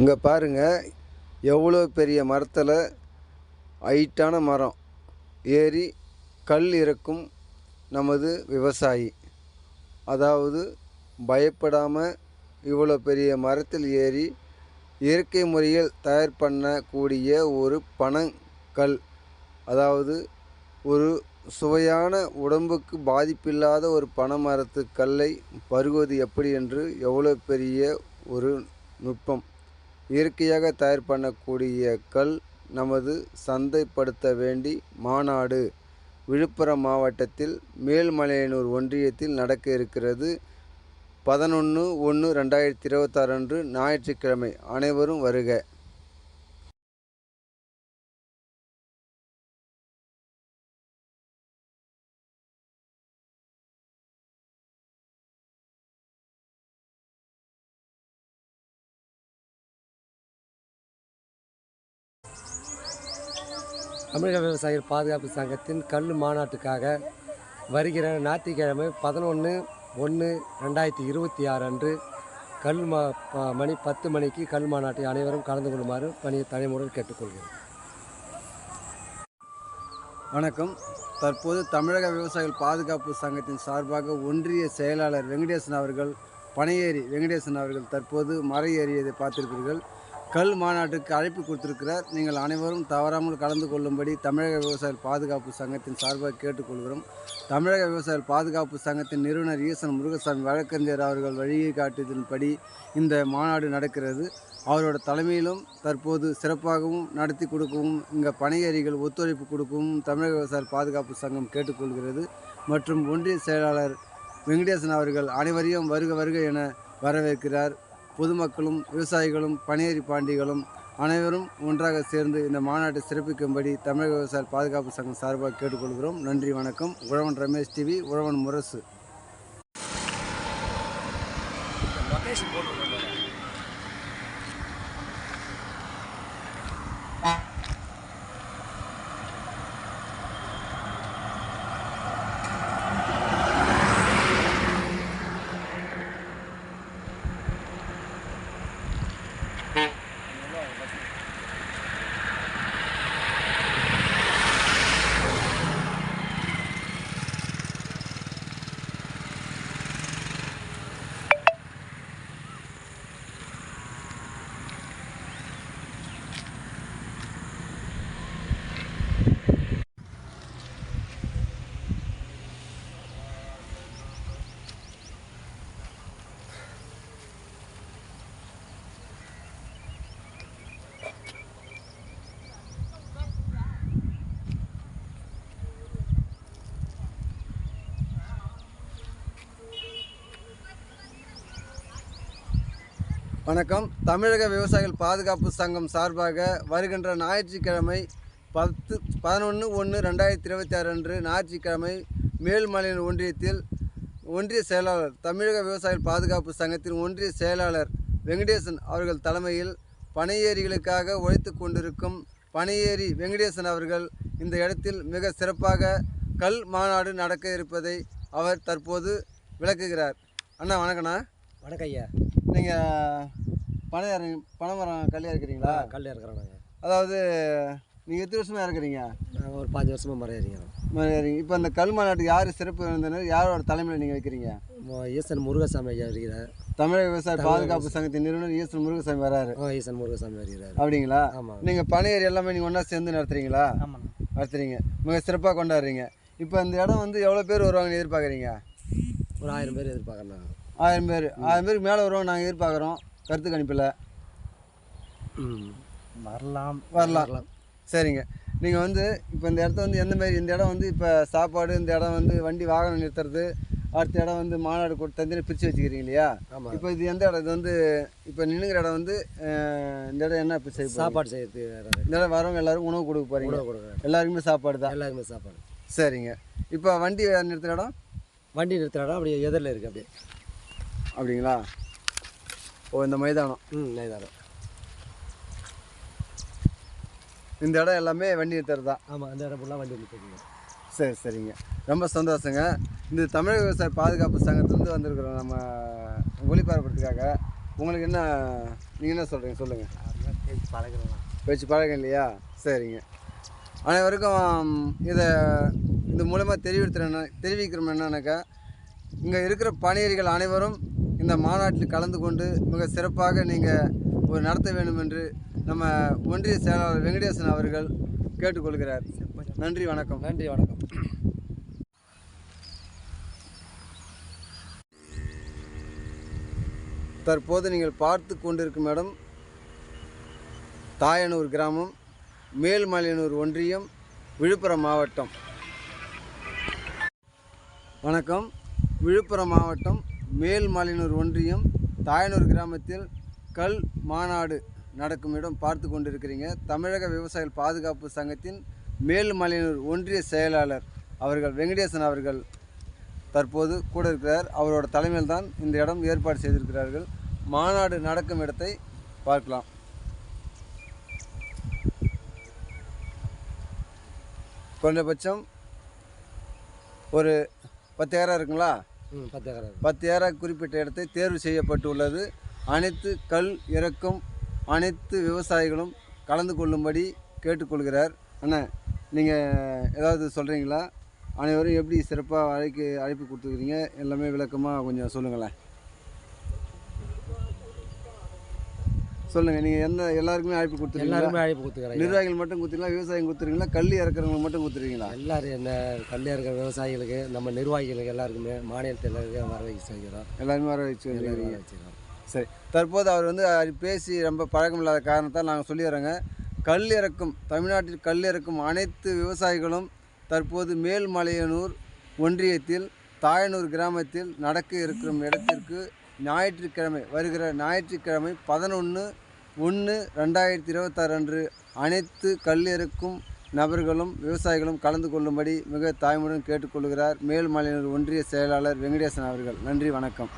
இங்கே பாருங்கள் எவ்வளோ பெரிய மரத்தில் ஹைட்டான மரம். ஏறி கல் இறக்கும் நமது விவசாயி. அதாவது பயப்படாமல் இவ்வளோ பெரிய மரத்தில் ஏறி இயற்கை முறையில் தயார் பண்ணக்கூடிய ஒரு பனங்கல் அதாவது ஒரு சுவையான உடம்புக்கு பாதிப்பில்லாத ஒரு பனைமரத்து கல்லை பருகுவது எப்படி என்று எவ்வளோ பெரிய ஒரு நுட்பம். இயற்கையாக தயார் பண்ணக்கூடிய கல் நமது சந்தைப்படுத்த வேண்டி மாநாடு விழுப்புரம் மாவட்டத்தில் மேல்மலையனூர் ஒன்றியத்தில் நடக்க இருக்கிறது. பதினொன்று ஒன்று ரெண்டாயிரத்தி இருபத்தாறு அன்று ஞாயிற்றுக்கிழமை அனைவரும் வருக. தமிழக விவசாயிகள் பாதுகாப்பு சங்கத்தின் கல் மாநாட்டுக்காக வருகிற ஞாயிற்றுக்கிழமை பதினொன்று ஒன்று ரெண்டாயிரத்தி இருபத்தி ஆறு அன்று கல் மா ப- மணி பத்து மணிக்கு கல் மாநாட்டை அனைவரும் கலந்து கொள்ளுமாறு பணிய தலைமுறையில் கேட்டுக்கொள்கிறேன். வணக்கம். தற்போது தமிழக விவசாயிகள் பாதுகாப்பு சங்கத்தின் சார்பாக ஒன்றிய செயலாளர் வெங்கடேசன் அவர்கள் பனையேறி வெங்கடேசன் அவர்கள் தற்போது மறை ஏறியதை பார்த்திருப்பீர்கள். கல் மாநாட்டுக்கு அழைப்பு கொடுத்திருக்கிறார். நீங்கள் அனைவரும் தவறாமல் கலந்து கொள்ளும்படி தமிழக விவசாயிகள் பாதுகாப்பு சங்கத்தின் சார்பாக கேட்டுக்கொள்கிறோம். தமிழக விவசாயிகள் பாதுகாப்பு சங்கத்தின் நிறுவனர் ஈசன் முருகசாமி வழக்கறிஞர் அவர்கள் வழியை காட்டியதன்படி இந்த மாநாடு நடக்கிறது. அவரோட தலைமையிலும் தற்போது சிறப்பாகவும் நடத்தி கொடுக்கவும் இங்கே பணியறிகள் ஒத்துழைப்பு கொடுக்கவும் தமிழக விவசாய பாதுகாப்பு சங்கம் கேட்டுக்கொள்கிறது. மற்றும் ஒன்றிய செயலாளர் வெங்கடேசன் அவர்கள் அனைவரையும் வருக வருக என வரவேற்கிறார். பொதுமக்களும் விவசாயிகளும் பணியேறி பாண்டிகளும் அனைவரும் ஒன்றாக சேர்ந்து இந்த மாநாட்டை சிறப்பிக்கும்படி தமிழக விவசாய பாதுகாப்பு சங்கம் சார்பாக கேட்டுக்கொள்கிறோம். நன்றி வணக்கம். உழவன் ரமேஷ் டிவி உழவன் முரசு. வணக்கம். தமிழக விவசாயிகள் பாதுகாப்பு சங்கம் சார்பாக வருகின்ற ஞாயிற்றுக்கிழமை பத்து பதினொன்று ஒன்று ரெண்டாயிரத்தி இருபத்தி ஆறு அன்று ஞாயிற்றுக்கிழமை மேல்மலையின் ஒன்றியத்தில் ஒன்றிய செயலாளர் தமிழக விவசாயிகள் பாதுகாப்பு சங்கத்தின் ஒன்றிய செயலாளர் வெங்கடேசன் அவர்கள் தலைமையில் பனையேரிகளுக்காக உழைத்து கொண்டிருக்கும் பனையேரி வெங்கடேசன் அவர்கள் இந்த இடத்தில் மிக சிறப்பாக கல் மாநாடு நடக்க இருப்பதை அவர் தற்போது விளக்குகிறார். அண்ணா வணக்கண்ணா வணக்கம் ஐயா. நீங்கள் பனை இறங்கி பனைமரம் கல்லியாக இருக்கிறீங்களா? கல் இறக்குறோம் நாங்கள் அதாவது நீங்கள் எத்தனை வருஷமாக இருக்கிறீங்க நாங்கள் ஒரு பாஞ்சு வருஷமாக மரம் ஏறிக்கிறோம் இப்போ அந்த கல் மாநாட்டுக்கு யார் சிறப்பு விருந்தினர்? யாரோட தலைமையில் நீங்கள் வைக்கிறீங்க? ஈசன் முருகசாமி ஐயா வருகிறார் தமிழக விவசாய பாதுகாப்பு சங்கத்தின் நிறுவனர் ஈஸ்வரன் முருகசாமி வராரு ஈசன் முருகசாமி வருகிறார் அப்படிங்களா? ஆமாம் நீங்கள் பனையேறி எல்லாமே நீங்கள் ஒன்றா சேர்ந்து நடத்துறீங்களா? ஆமாண்ணா நடத்துறீங்க. மிக சிறப்பாக கொண்டாடுறீங்க. இப்போ இந்த இடம் வந்து எவ்வளோ பேர் வருவாங்கன்னு எதிர்பார்க்குறீங்க? ஒரு ஆயிரம் பேர் எதிர்பார்க்குறேன் ஆயிரம் பேர். ஆயிரம் பேருக்கு மேலே வருவாங்க நாங்கள் எதிர்பார்க்குறோம். கருத்து கணிப்பில் வரலாம். வரலாம். சரிங்க. நீங்கள் வந்து இப்போ இந்த இடத்த வந்து எந்த மாதிரி இந்த இடம் வந்து இப்போ சாப்பாடு இந்த இடம் வந்து வண்டி வாகனம் நிறுத்துறது அடுத்த இடம் வந்து மாநாடு கொடுத்து தந்தினி பிரித்து வச்சுக்கிறீங்க இல்லையா? இப்போ இது எந்த இடம்? இது வந்து இப்போ நின்னுங்கிற இடம் வந்து இந்த இடம் என்ன இப்போ செய்ய? சாப்பாடு செய்யறதுக்கு வேற இந்த இடம் வரவங்க எல்லாரும் உணவு கொடுக்க போகிறீங்க எல்லாருக்குமே சாப்பாடு தான். எல்லாருக்குமே சாப்பாடு. சரிங்க. இப்போ வண்டி நிறுத்துகிற இடம்? வண்டி நிறுத்துற இடம் அப்படியே எதிரில் இருக்குது அப்படியே. அப்படிங்களா? ஓ இந்த மைதானம். ம் நைதாரம் இந்த இடம் எல்லாமே வண்டி நிறுத்துறது தான். ஆமாம் அந்த இடம் ஃபுல்லாக வண்டி நிறுத்திக்கணும் சரி சரிங்க. ரொம்ப சந்தோஷங்க. இந்த தமிழக விவசாய பாதுகாப்பு சங்கத்திலேருந்து வந்திருக்கிறோம் நம்ம ஒளிபரப்புறதுக்காக உங்களுக்கு என்ன நீங்கள் என்ன சொல்கிறீங்க சொல்லுங்கள் பழகலாம் வச்சு பழக்கம் இல்லையா? சரிங்க. அனைவருக்கும் இதை இது மூலமாக தெரிவித்துற தெரிவிக்கிறோம் என்னன்னாக்கா இங்கே இருக்கிற பணியர்கள் அனைவரும் இந்த மாநாட்டில் கலந்து கொண்டு மிக சிறப்பாக நீங்கள் ஒரு நடத்த வேண்டும் என்று நம்ம ஒன்றிய செயலாளர் வெங்கடேசன் அவர்கள் கேட்டுக்கொள்கிறார். நன்றி வணக்கம். நன்றி வணக்கம். தற்போது நீங்கள் பார்த்து கொண்டிருக்கும் இடம் தாயனூர் கிராமம் மேல்மலையனூர் ஒன்றியம் விழுப்புரம் மாவட்டம். வணக்கம். விழுப்புரம் மாவட்டம் மேல்மலையனூர் ஒன்றியம் தாயனூர் கிராமத்தில் கல் மாநாடு நடக்கும் இடம் பார்த்து கொண்டிருக்கிறீங்க. தமிழக விவசாயிகள் பாதுகாப்பு சங்கத்தின் மேல்மலையனூர் ஒன்றிய செயலாளர் அவர்கள் வெங்கடேசன் அவர்கள் தற்போது கூட இருக்கிறார். அவரோட தலைமையில் தான் இந்த இடம் ஏற்பாடு செய்திருக்கிறார்கள். மாநாடு நடக்கும் இடத்தை பார்க்கலாம். குறைந்தபட்சம் ஒரு பத்து ஏக்கரா இருக்குங்களா? பத்து ஏக்கர் பத்து ஏக்கரா குறிப்பிட்ட இடத்தை தேர்வு செய்யப்பட்டுள்ளது. அனைத்து கல் இறக்கும் அனைத்து விவசாயிகளும் கலந்து கொள்ளும்படி கேட்டுக்கொள்கிறார். அண்ணா நீங்கள் ஏதாவது சொல்கிறீங்களா அனைவரும் எப்படி சிறப்பாக அழைக்கு அழைப்பு கொடுத்துருக்கீங்க எல்லாமே விளக்கமாக கொஞ்சம் சொல்லுங்களேன். சொல்லுங்கள் நீங்கள் எந்த எல்லாருக்குமே அழைப்பு கொடுத்துருக்கீங்களா? எல்லாருமே அழைப்பு கொடுத்துக்கிறேன் நிர்வாகிகள் மட்டும் கொடுத்துருங்களா விவசாயம் கொடுத்துருக்கீங்களா? கல் இறக்குறவங்களுக்கு மட்டும் கொடுத்துருக்கீங்களா? எல்லாரும் என்ன கல்லியாக இருக்கிற விவசாயிகளுக்கு நம்ம நிர்வாகிகளுக்கு எல்லாருக்குமே மாநிலத்தில் வர செய்கிறோம். எல்லாருமே வர வச்சு எல்லாரும் வர வச்சுக்கிறோம் சரி தற்போது அவர் வந்து பேசி ரொம்ப பழக்கம் இல்லாத காரணத்தால் நாங்கள் சொல்லிடுறோங்க கல் இறக்கும் தமிழ்நாட்டில் கல் இறக்கும் அனைத்து விவசாயிகளும் தற்போது மேல்மலையனூர் ஒன்றியத்தில் தாயனூர் கிராமத்தில் நடக்க இருக்கும் இடத்திற்கு ஞாயிற்றுக்கிழமை வருகிற ஞாயிற்றுக்கிழமை பதினொன்று ஒன்று ரெண்டாயிரத்தி இருபத்தாறு அன்று அனைத்து கல்லிருக்கும் நபர்களும் விவசாயிகளும் கலந்து கொள்ளும்படி மிக தாய்மையுடன் கேட்டுக்கொள்கிறார் மேல்மலையினர் ஒன்றிய செயலாளர் வெங்கடேசன் அவர்கள். நன்றி வணக்கம்.